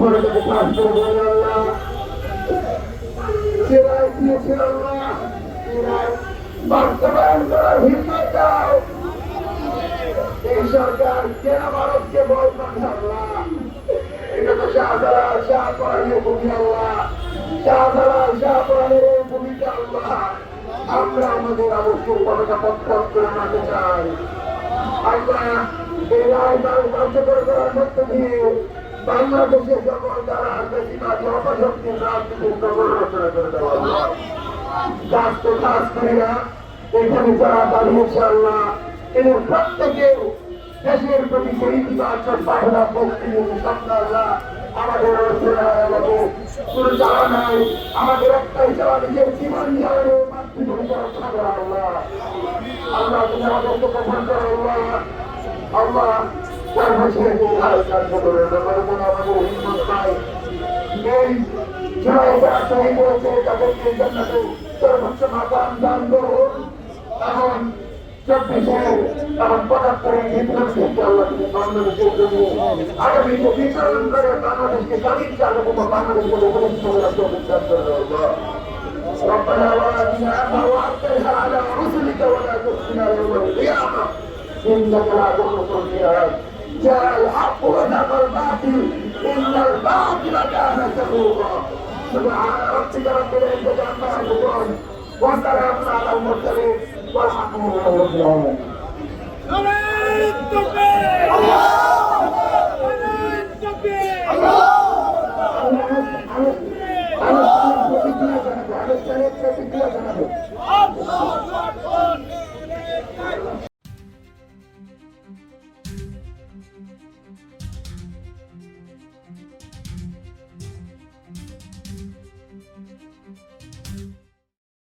তোমার কাছে কাজ করব আল্লাহ সেরাই দিয়েছে আল্লাহ বাস্তবায়ন করার হিম্মত দাও এই সরকার কেন ভারতকে বল পাঠান আল্লাহ এটা তো শাহজালাল শাহ ভূমি আল্লাহ শাহজালাল শাহ এই ভূমিকা আল্লাহ আমরা আমাদের আবশ্যক পতাকা পথ করে মানতে চাই। আমরা এই রায় কার্যকর করার মধ্য দিয়ে বাংলাদেশের সকল যারা বেশিরভাগ অপশক্তির রাজনীতির নগর রচনা করে দেওয়া কাজ তো কাজ করি না এখানে যারা দাঁড়িয়েছে আল্লাহ এদের প্রত্যেকে দেশের প্রতি আমাদের আমাদের একটাই জীবন আল্লাহ সর্বশেষ ভারত কার্য করে ব্যাপারে কোনো আমাদের হিম্মত নাই এই জয় যারা শহীদ হয়েছে তাদেরকে জান্নাতে সর্বোচ্চ মাকাম দান করুন এখন চব্বিশে এখন পঁচাত্তরের বিপ্লব থেকে আল্লাহ তুমি বাংলাদেশের জন্য আগামী বিতরণ করে বাংলাদেশকে স্বাধীন চালক বাংলাদেশ বলে উপলব্ধ করে রাখতে অভিযান করে আল্লাহ ربنا وآتنا وأعطنا على رسلك ولا تخزنا يوم القيامة إنك لا تخلف الميعاد جاء الحق وزهق الباطل إن الباطل كان زهوقا سبحان ربك رب العزة عما يصفون وسلام على المرسلين والحمد لله رب العالمين নারায়ণ তকবীর নারায়ণ তকবীর আনুষ্ঠানিক প্রতিক্রিয়া জানাবো আনুষ্ঠানিক প্রতিক্রিয়া জানাবো